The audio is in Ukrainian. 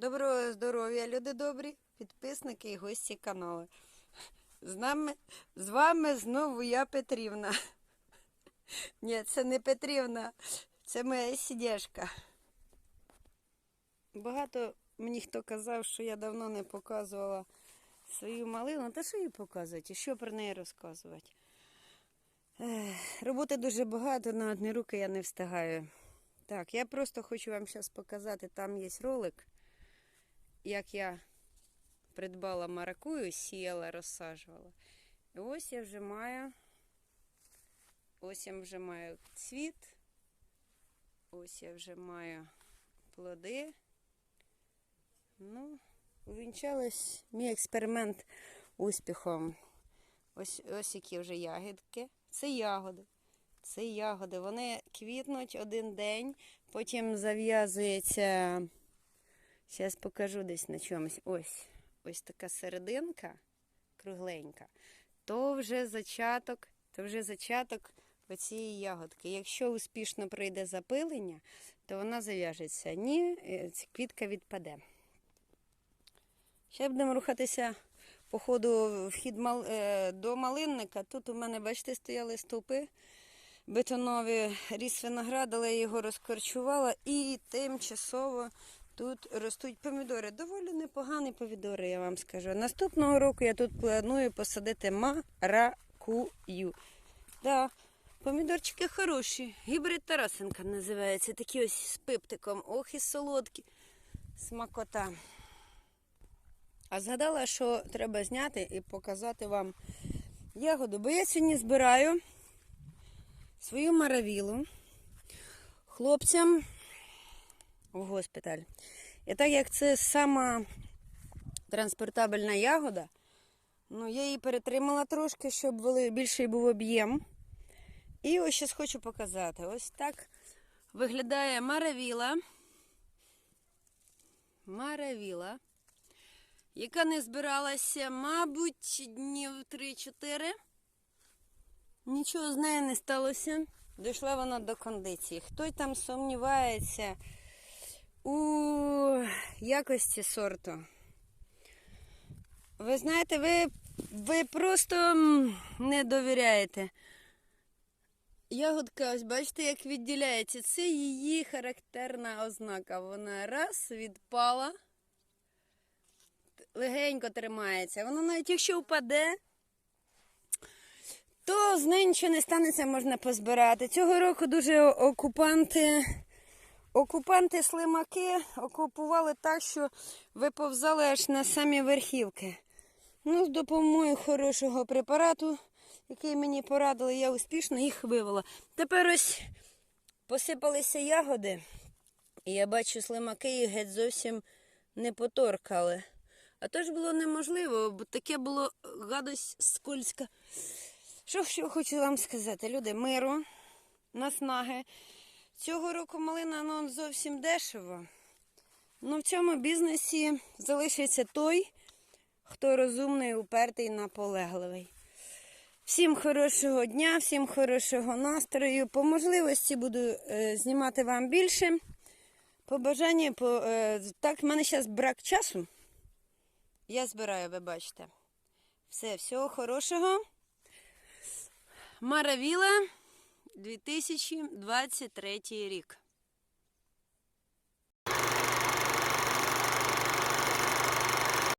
Доброго здоров'я, люди добрі, підписники і гості каналу. З нами, з вами знову я Петрівна. Ні, це не Петрівна, це моя сідешка. Багато мені хто казав, що я давно не показувала свою малину. Та що їй показувати? Що про неї розказувати? Роботи дуже багато, на одні руки я не встигаю. Так, я просто хочу вам зараз показати, там є ролик, як я придбала маракую, сіяла, розсаджувала. І ось я вже маю, ось я вже маю цвіт, ось я вже маю плоди. Ну, увінчалось мій експеримент успіхом. Ось, ось які вже ягідки. Це ягоди. Це ягоди. Вони квітнуть один день, потім зав'язується. Зараз покажу десь на чомусь. Ось ось така серединка кругленька. То вже зачаток, то вже зачаток оцієї ягодки. Якщо успішно пройде запилення, то вона зав'яжеться. Ні, е, квітка відпаде. Ще будемо рухатися по ходу вхід мал- е, до малинника. Тут у мене, бачите, стояли стовпи бетонові, ріс виноград, але я його розкорчувала. І тимчасово тут ростуть помідори. Доволі непогані помідори, я вам скажу. Наступного року я тут планую посадити маракую. Да, помідорчики хороші. Гібрид Тарасенка називається. Такі ось з пиптиком. Ох і солодкі. Смакота. А згадала, що треба зняти і показати вам ягоду. Бо я сьогодні збираю свою маравілу хлопцям в госпіталь. І так як це сама транспортабельна ягода, ну я її перетримала трошки, щоб більший був об'єм. І ось зараз хочу показати. Ось так виглядає маравіла. Маравіла яка не збиралася, мабуть, днів 3-4. Нічого з нею не сталося. Дійшла вона до кондиції. Хтось там сумнівається у якості сорту. Ви знаєте, ви, ви просто не довіряєте. Ягодка, ось бачите, як відділяється. Це її характерна ознака. Вона раз відпала легенько тримається. Воно навіть якщо впаде, то з нею нічого не станеться, можна позбирати. Цього року дуже окупанти, окупанти слимаки окупували так, що виповзали аж на самі верхівки. Ну, з допомогою хорошого препарату, який мені порадили, я успішно їх вивела. Тепер ось посипалися ягоди, і я бачу, слимаки їх геть зовсім не поторкали. А то ж було неможливо, бо таке було гадость скользька. Що, що хочу вам сказати, люди, миру, наснаги. Цього року малина ну, зовсім дешево. Ну в цьому бізнесі залишиться той, хто розумний, упертий, наполегливий. Всім хорошого дня, всім хорошого настрою. По можливості буду е, знімати вам більше. По бажанні, по, е, так, в мене зараз брак часу. Я збираю, ви бачите. Все, всього хорошого. Маравіла 2023 рік.